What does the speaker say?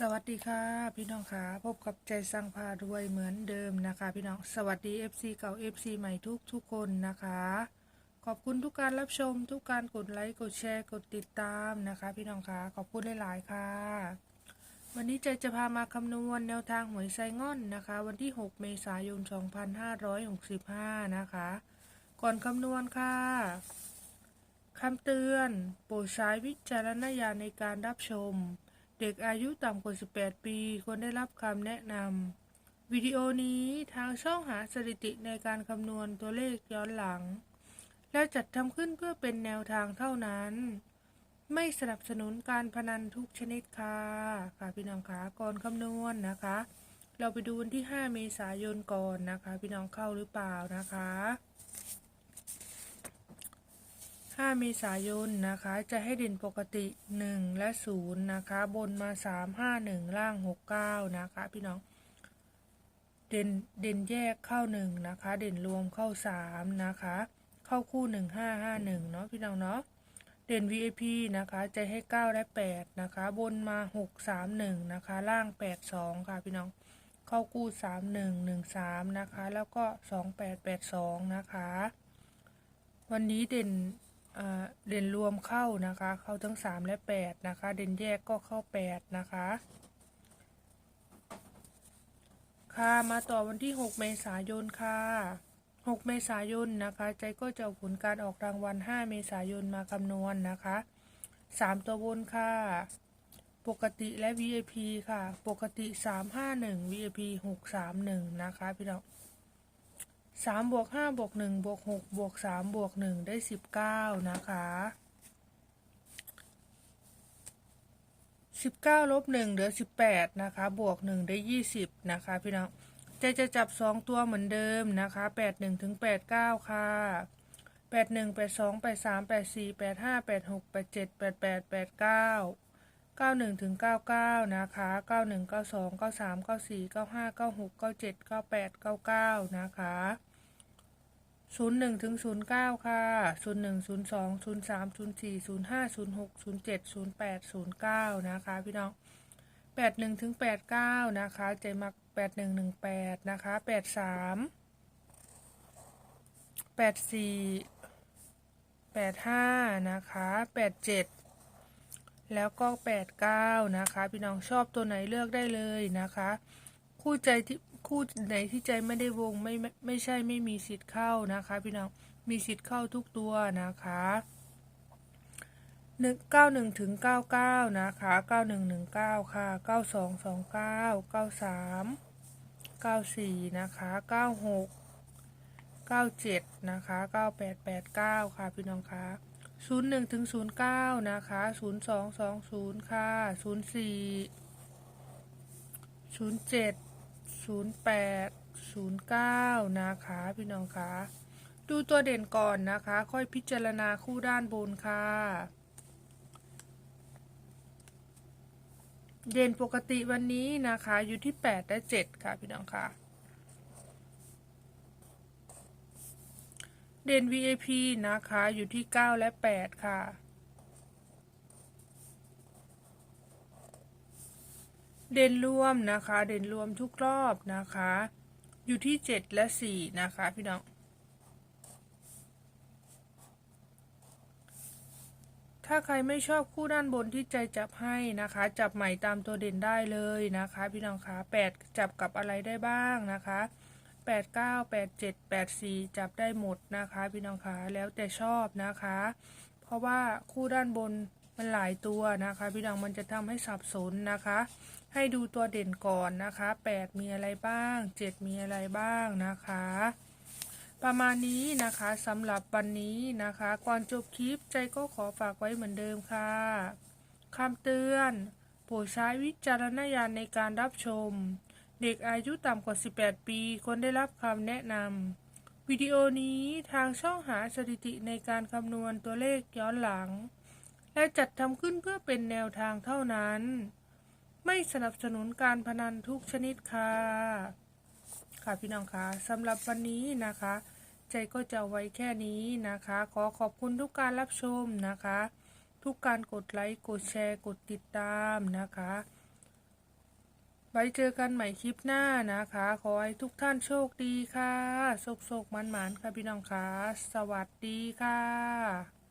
สวัสดีค่ะ พี่น้องค่ะพบกับใจสร้างพารวยเหมือนเดิมนะคะ พี่น้องสวัสดี FC เก่า FC ใหม่ทุกทุกคนนะคะ ขอบคุณทุกการรับชม ทุกการกดไลค์กดแชร์กดติดตามนะคะ พี่น้องค่ะขอบคุณหลายๆค่ะ วันนี้ใจจะพามาคำนวณแนวทางหวยไซง่อนนะคะ วันที่ 6 เมษายน 2565 นะคะ ก่อนคำนวณค่ะคำเตือนโปรดใช้วิจารณญาณในการรับชม เด็กอายุต่ำกว่า 18 ปีควรได้รับคำแนะนำ วิดีโอนี้ทางช่องหาสถิติในการคำนวณตัวเลขย้อนหลัง และจัดทำขึ้นเพื่อเป็นแนวทางเท่านั้น ไม่สนับสนุนการพนันทุกชนิดค่ะค่ะพี่น้องคะก่อนคำนวณนะคะ เราไปดูวันที่ 5 เมษายนก่อนนะคะ พี่น้องเข้าหรือเปล่านะคะ 5 เมษายนนะคะ จะให้เด่นปกติ 1 และ 0 นะคะ บนมา 3 5 1 ล่าง 6 9 นะคะ พี่น้อง เด่นเด่นแยกเข้า 1 นะคะ เด่นรวมเข้า 3 นะคะ เข้าคู่ 1 5 5 1 เนาะพี่น้องเนาะ เด่น VIP นะคะ จะให้ 9 และ 8 นะคะ บนมา 6 3 1 นะคะ ล่าง 8 2 ค่ะ พี่น้อง เข้าคู่ 3 1 1 3 นะคะ แล้วก็ 2 8 8 2 นะคะ วันนี้เด่น เด่นรวมเข้านะคะ เข้าทั้ง 3 และ 8 นะคะ เด่นแยกก็เข้า 8 นะคะ ค่ะมาต่อวันที่ 6 เมษายนค่ะ 6 เมษายนนะคะ ใจก็จะผลการออกรางวัล 5 เมษายนมาคำนวณนะคะ 3 ตัวบนค่ะ ปกติและ VIP ค่ะ ปกติ 351 VIP 631 นะคะ พี่น้อง สามบวกห้าบวกหนึ่งบวกหกบวกสามบวกหนึ่งได้สิบเก้านะคะสิบเก้าลบหนึ่งเหลือสิบแปดนะคะบวกหนึ่งได้ยี่สิบนะคะพี่น้องใจจะจับสองตัวเหมือนเดิมนะคะแปดหนึ่งถึงแปดเก้าค่ะแปดหนึ่งแปดสองแปดสามแปดสี่แปดห้าแปดหกแปดเจ็ดแปดแปดแปดเก้า เก้าหนึ่งถึงเก้าเก้านะคะเก้าหนึ่งเก้าสองเก้าสามเก้าสี่เก้าห้าเก้าหกเก้าเจ็ดเก้าแปดเก้าเก้านะคะศูนย์หนึ่งถึงศูนย์เก้าค่ะศูนย์หนึ่งศูนย์สองศูนย์สามศูนย์สี่ศูนย์ห้าศูนย์หกศูนย์เจ็ดศูนย์แปดศูนย์เก้านะคะ พี่น้องแปดหนึ่งถึงแปดเก้านะคะใจมักแปดหนึ่งหนึ่งแปดนะคะแปดสามแปดสี่แปดห้านะคะแปดเจ็ด แล้วก็แปดเก้านะคะ พี่น้องชอบตัวไหนเลือกได้เลยนะคะ คู่ใจที่คู่ไหนที่ใจไม่ได้วงไม่ไม่ไม่ใช่ไม่มีสิทธิ์เข้านะคะ พี่น้องมีสิทธิ์เข้าทุกตัวนะคะหนึ่งเก้าหนึ่งถึงเก้าเก้านะคะเก้าหนึ่งหนึ่งเก้าค่ะเก้าสองสองเก้าเก้าสามเก้าสี่นะคะเก้าหกเก้าเจ็ดนะคะเก้าแปดแปดเก้าค่ะพี่น้องคะ ศูนย์หนึ่งถึงศูนย์เก้านะคะศูนย์สองสองศูนย์ค่ะศูนย์สี่ศูนย์เจ็ดศูนย์แปดศูนย์เก้านะคะ พี่น้องคะดูตัวเด่นก่อนนะคะ ค่อยพิจารณาคู่ด้านบนค่ะ เด่นปกติวันนี้นะคะอยู่ที่ 8 และ 7 ค่ะ พี่น้องค่ะ เด่น VIP นะคะ อยู่ที่ 9 และ 8 ค่ะ เด่นรวมนะคะ เด่นรวมทุกรอบนะคะ อยู่ที่ 7 และ 4 นะคะ พี่น้อง ถ้าใครไม่ชอบคู่ด้านบนที่ใจจับให้นะคะ จับใหม่ตามตัวเด่นได้เลยนะคะ พี่น้องคะ8จับกับอะไรได้บ้างนะคะ 8 9 8 7 8 4จับได้หมดนะคะ พี่น้องคะแล้วแต่ชอบนะคะ เพราะว่าคู่ด้านบนมันหลายตัวนะคะ พี่น้องมันจะทำให้สับสนนะคะ ให้ดูตัวเด่นก่อนนะคะ8มีอะไรบ้าง7มีอะไรบ้างนะคะประมาณนี้นะคะสำหรับวันนี้นะคะ ก่อนจบคลิปใจก็ขอฝากไว้เหมือนเดิมค่ะคำเตือน โปรดใช้วิจารณญาณในการรับชม เด็กอายุต่ำกว่า 18 ปีควรได้รับคำแนะนำ วิดีโอนี้ทางช่องหาสถิติในการคำนวณตัวเลขย้อนหลัง และจัดทำขึ้นเพื่อเป็นแนวทางเท่านั้น ไม่สนับสนุนการพนันทุกชนิดค่ะ ค่ะพี่น้องคะสำหรับวันนี้นะคะ ใจก็จะไว้แค่นี้นะคะ ขอขอบคุณทุกการรับชมนะคะ ทุกการกดไลค์ กดแชร์ กดติดตามนะคะ ไว้เจอกันใหม่คลิปหน้านะคะ ขอให้ทุกท่านโชคดีค่ะโชคโชคมันๆค่ะพี่น้องค่ะ สวัสดีค่ะ